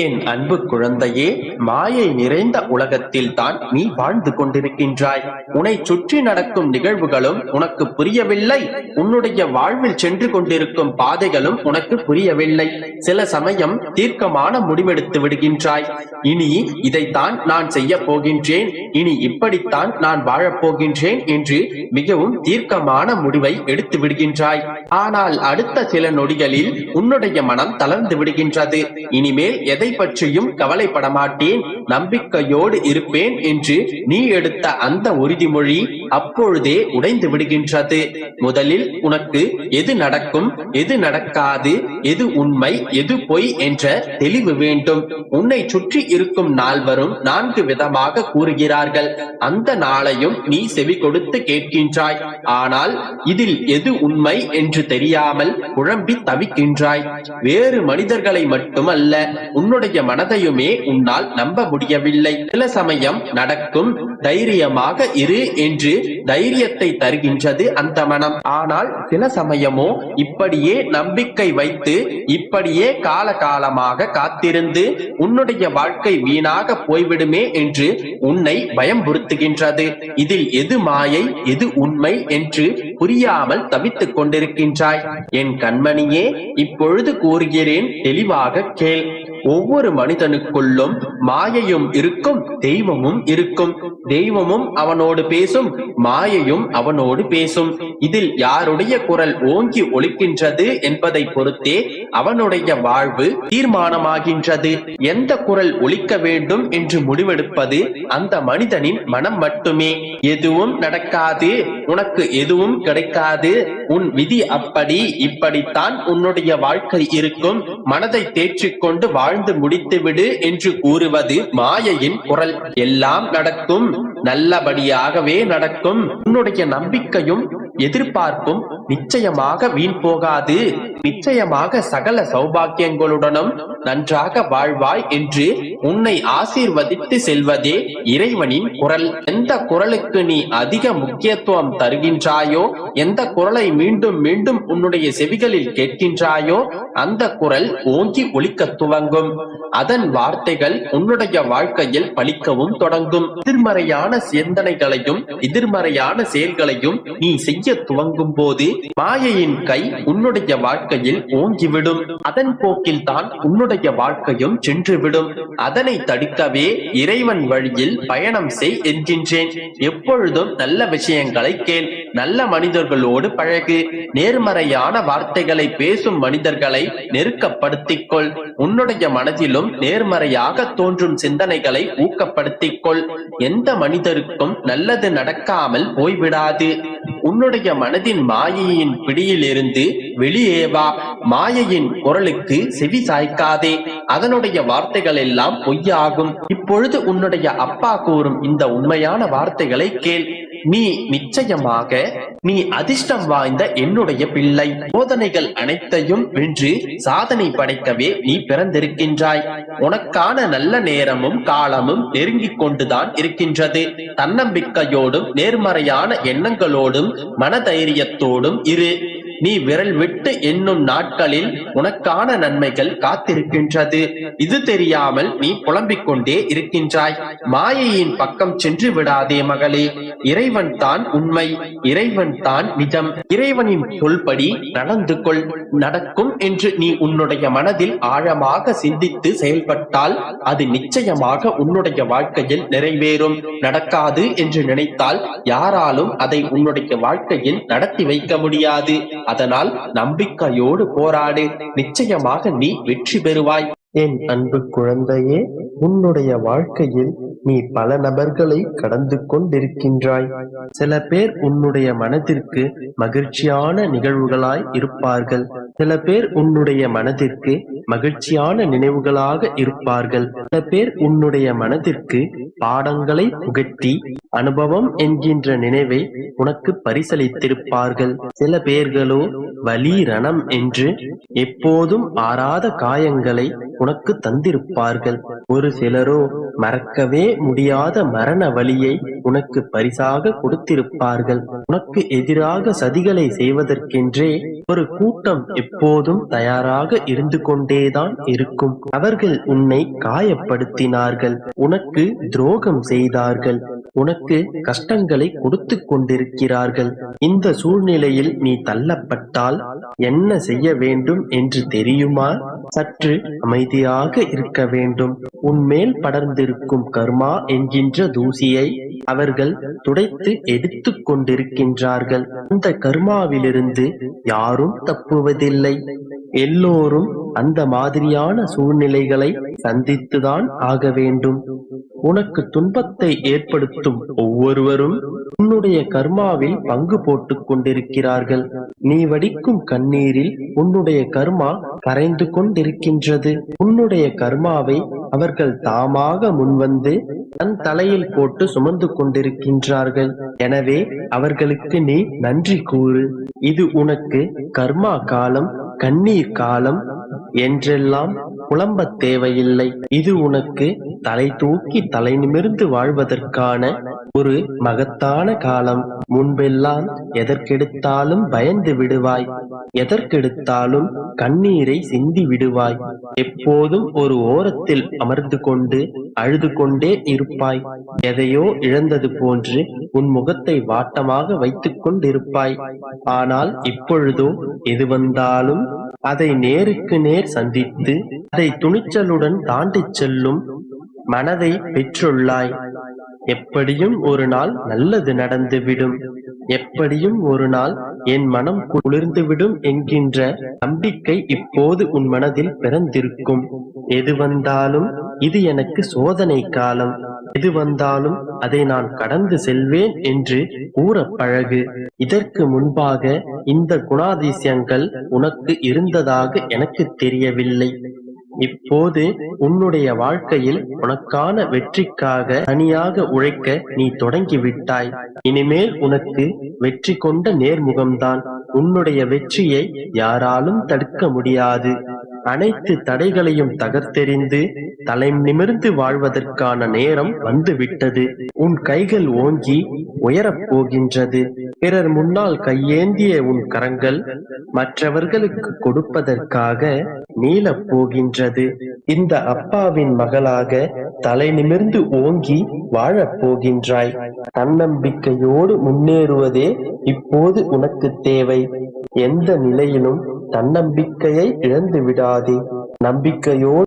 என் அன்பு குழந்தையே மாயை நிறைந்த உலகத்தில் தான் நீ வாழ்ந்து கொண்டிருக்கின்றாய். உன்னை சுற்றி நடக்கும் நிகழ்வுகளும் உனக்கு புரியவில்லை. உன்னுடைய வாழ்வில் சென்று கொண்டிருக்கும் பாதைகளும் உனக்கு புரியவில்லை. சில சமயம் தீர்க்கமான முடிவெடுத்து விடுகின்றாய். இனி இதைத்தான் நான் செய்ய போகின்றேன். இனி இப்படித்தான் நான் வாழப்போகின்றேன் என்று மிகவும் தீர்க்கமான முடிவை எடுத்து விடுகின்றாய். ஆனால் அடுத்த சில நொடிகளில் உன்னுடைய மனம் தளர்ந்து விடுகின்றது. இனிமேல் எதை பற்றியும் கவலைப்பட மாட்டேன் நம்பிக்கையோடு இருப்பேன் என்று நீ எடுத்த அந்த உறுதிமொழி அப்பொழுதே உடைந்து விடுகின்றது. முதலில் உனக்கு எது நடக்கும் எது நடக்காது எது உண்மை எது பொய் என்ற தெளிவு வேண்டும். உன்னை சுற்றி இருக்கும் நால்வரும் நான்கு விதமாக கூறுகிறார்கள். அந்த நாளையும் நீ செவி கொடுத்து கேட்கின்றாய். ஆனால் இதில் எது உண்மை என்று தெரியாமல் குழம்பி தவிக்கின்றாய். வேறு மனிதர்களை மட்டுமல்ல உன்னுடைய உன்னுடைய மனதையுமே உன்னால் நம்ப முடியவில்லை. சில சமயம் நடக்கும் தைரியமாக இரு என்று தைரியத்தை தருகின்றது அந்த மனம். ஆனால் சில சமயமோ இப்படியே நம்பிக்கை வைத்து இப்படியே கால காலமாக காத்திருந்து உன்னுடைய வாழ்க்கை வீணாக போய்விடுமே என்று உன்னை பயம்புறுத்துகின்றது. இதில் எது மாயை எது உண்மை என்று புரியாமல் தவித்துக் கொண்டிருக்கின்றாய். என் கண்மணியே இப்பொழுது கூறுகிறேன் தெளிவாக கேள். ஒவ்வொரு மனிதனுக்குள்ளும் மாயையும் இருக்கும் தெய்வமும் இருக்கும். தெய்வமும் அவனோடு பேசும் மாயையும் அவனோடு பேசும். இதில் யாருடைய குரல் ஓங்கி ஒழிக்கின்றது என்பதை பொறுத்தே அவனுடைய வாழ்வு தீர்மானமாகின்றது. எந்த குரல் ஒழிக்க வேண்டும் என்று முடிவெடுப்பது அந்த மனிதனின் மனம் மட்டுமே. எதுவும் நடக்காது உனக்கு எதுவும் கிடைக்காது. உன் விதி அப்படி இப்படித்தான் உன்னுடைய வாழ்க்கை இருக்கும். மனதை தேற்றிக்கொண்டு வாழ்ந்து முடித்துவிடு என்று கூறுவது மாயையின் குரல். எல்லாம் நடக்கும் நல்லபடியாகவே நடக்கும். உன்னுடைய நம்பிக்கையும் எதிர்பார்ப்பும் நிச்சயமாக வீண் போகாது. நிச்சயமாக சகல சௌபாக்கியங்களுடனும் நன்றாக வாழ்வாய் என்று உன்னை ஆசீர்வதித்து செல்வதே இறைவனின் குரல். எந்த குரலுக்கு நீ அதிக முக்கியத்துவம் தருகின்றாயோ எந்த குரலை மீண்டும் மீண்டும் உன்னுடைய செவிகளில் கேட்கின்றாயோ அந்த குரல் ஓங்கி ஒழிக்க துவங்கும். அதன் வார்த்தைகள் உன்னுடைய வாழ்க்கையில் பலிக்கவும் தொடங்கும். எதிர்மறையான சிந்தனைகளையும் எதிர்மறையான செயல்களையும் நீ செய்ய துவங்கும் போது மாயையின் கை உன்னுடைய வாழ்க்கையில் ஓங்கிவிடும். அதன் போக்கில் தான் உன்னுடைய வாழ்க்கையும் சென்றுவிடும். அதனை தடுக்கவே இறைவன் வழியில் பயணம் செய் என்கின்றேன். எப்பொழுதும் நல்ல விஷயங்களை கேள். நல்ல மனிதர்களோடு பழகு. நேர்மறையான வார்த்தைகளை பேசும் மனிதர்களை நெருக்கப்படுத்திக் கொள் உன்னுடைய மனதிலும் நேர்மறையாக தோன்றும் சிந்தனைகளை ஊக்கப்படுத்திக் கொள் எந்த மனிதருக்கும் நல்லது நடக்காமல் போய்விடாது. உன்னுடைய மனதின் மாயையின் பிடியிலிருந்து வெளியேவா மாயையின் குரலுக்கு செவி சாய்க்காதே. அதனுடைய வார்த்தைகள் எல்லாம் பொய்யாகும். இப்பொழுது உன்னுடைய அப்பா கூறும் இந்த உண்மையான வார்த்தைகளை கேள். நீ நிச்சயமாக நீ அதிர்ஷ்டம் வாய்ந்த என்னுடைய பிள்ளை. சோதனைகள் அனைத்தையும் வென்று சாதனை படைக்கவே நீ பிறந்திருக்கின்றாய். உனக்கான நல்ல நேரமும் காலமும் நெருங்கிக் கொண்டுதான் இருக்கின்றது. தன்னம்பிக்கையோடும் நேர்மறையான எண்ணங்களோடும் மனதைரியத்தோடும் இரு. நீ விரல் விட்டு என்னும் நாட்களில் உனக்கான நன்மைகள் காத்திருக்கின்றது. இது தெரியாமல் நீ புலம்பிக் கொண்டே இருக்கின்றாய். மாயையின் பக்கம் சென்று விடாதே மகளே. இறைவன் தான் உண்மை இறைவன் தான் நிஜம். இறைவனின் சொல்படி நடந்து கொள். நடக்கும் என்று நீ உன்னுடைய மனதில் ஆழமாக சிந்தித்து செயல்பட்டால் அது நிச்சயமாக உன்னுடைய வாழ்க்கையில் நிறைவேறும். நடக்காது என்று நினைத்தால் யாராலும் அதை உன்னுடைய வாழ்க்கையில் நடத்தி வைக்க முடியாது. அதனால் நம்பிக்கையோடு போராடு. நிச்சயமாக நீ வெற்றி பெறுவாய். என் அன்பு குழந்தையே உன்னுடைய வாழ்க்கையில் நீ பல நபர்களை கடந்து கொண்டிருக்கின்றாய். சில பேர் உன்னுடைய மனதிற்கு மகிழ்ச்சியான நிகழ்வுகளாய் இருப்பார்கள். சில பேர் உன்னுடைய மனதிற்கு மகிழ்ச்சியான நினைவுகளாக இருப்பார்கள். சில பேர் உன்னுடைய மனதிற்கு பாடங்களை புகட்டி அனுபவம் என்கின்ற நினைவை உனக்கு பரிசளித்திருப்பார்கள். சில பேர்களோ வலி ரணம் என்று எப்போதும் ஆறாத காயங்களை உனக்கு தந்திருப்பார்கள். ஒரு சிலரோ மறக்கவே முடியாத மரண வழியை உனக்கு பரிசாக கொடுத்திருப்பார்கள். உனக்கு எதிராக சதிகளை செய்வதற்கென்றே ஒரு கூட்டம் எப்போதும் தயாராக இருந்து கொண்டே கொண்டேதான் இருக்கும். அவர்கள் உன்னை காயப்படுத்தினார்கள். உனக்கு துரோகம் செய்தார்கள். உனக்கு கஷ்டங்களை கொடுத்து கொண்டிருக்கிறார்கள். இந்த சூழ்நிலையில் நீ தள்ளப்பட்டால் என்ன செய்ய வேண்டும் என்று தெரியுமா? சற்று அமைதியாக இருக்க வேண்டும். உன்மேல் படர்ந்திருக்கும் கர்மா என்கின்ற தூசியை அவர்கள் துடைத்து எடுத்துக் கொண்டிருக்கின்றார்கள். இந்த கர்மாவிலிருந்து யாரும் தப்புவதில்லை. எல்லோரும் அந்த மாதிரியான சூழ்நிலைகளை சந்தித்துதான் ஆக வேண்டும். உனக்கு துன்பத்தை ஏற்படுத்தும் ஒவ்வொருவரும் உன்னுடைய கர்மாவில் பங்கு போட்டுக் கொண்டிருக்கிறார்கள். நீ வடிக்கும் கண்ணீரில் உன்னுடைய கர்மா கரைந்து கொண்டிருக்கின்றது. உன்னுடைய கர்மாவை அவர்கள் தாமாக முன்வந்து தன் தலையில் போட்டு சுமந்து கொண்டிருக்கின்றார்கள். எனவே அவர்களுக்கு நீ நன்றி கூறு. இது உனக்கு கர்மா காலம் கண்ணீர் காலம் என்றெல்லாம் புலம்பத் தேவையில்லை. இது உனக்கு தலை தூக்கி தலை நிமிர்ந்து வாழ்வதற்கான ஒரு மகத்தான காலம். முன்பெல்லாம் எதற்கெடுத்தாலும் பயந்து விடுவாய். எதற்கெடுத்தாலும் கண்ணீரை சிந்தி விடுவாய். எப்போதும் ஒரு ஓரத்தில் அமர்ந்து கொண்டு அழுது கொண்டே இருப்பாய். எதையோ இழந்தது போன்று உன் முகத்தை வாட்டமாக வைத்துக் கொண்டிருப்பாய். ஆனால் இப்பொழுதோ எது வந்தாலும் அதை நேருக்கு நேர் சந்தித்து அதை துணிச்சலுடன் தாண்டிச் செல்லும் மனதை பெற்றுள்ளாய். எப்படியும் ஒரு நாள் நல்லது நடந்துவிடும். எப்படியும் ஒரு நாள் என் மனம் குளிர்ந்துவிடும் என்கின்ற நம்பிக்கை இப்போது உன் மனதில் பிறந்திருக்கும். எது வந்தாலும் இது எனக்கு சோதனை காலம். எது வந்தாலும் அதை நான் கடந்து செல்வேன் என்று கூறப் பழகு. இதற்கு முன்பாக இந்த குணாதிசயங்கள் உனக்கு இருந்ததாக எனக்கு தெரியவில்லை. இப்போது உன்னுடைய வாழ்க்கையில் உனக்கான வெற்றிக்காக தனியாக உழைக்க நீ தொடங்கிவிட்டாய். இனிமேல் உனக்கு வெற்றி கொண்ட நேர்முகம்தான். உன்னுடைய வெற்றியை யாராலும் தடுக்க முடியாது. அனைத்து தடைகளையும் தகர்த்தெறிந்து தலை நிமிர்ந்து வாழ்வதற்கான நேரம் வந்துவிட்டது. உன் கைகள் ஓங்கி உயரப் போகின்றது. பிறர் முன்னால் கையேந்திய உன் கரங்கள் மற்றவர்களுக்கு கொடுப்பதற்காக நீளப் போகின்றது. இந்த அப்பாவின் மகளாக தலை நிமிர்ந்து ஓங்கி வாழப் போகின்றாய். தன்னம்பிக்கையோடு முன்னேறுவதே இப்போது உனக்கு தேவை. எந்த நிலையிலும் தன்னம்பிக்கையை இழந்து விடாதே நம்பிக்கையோடு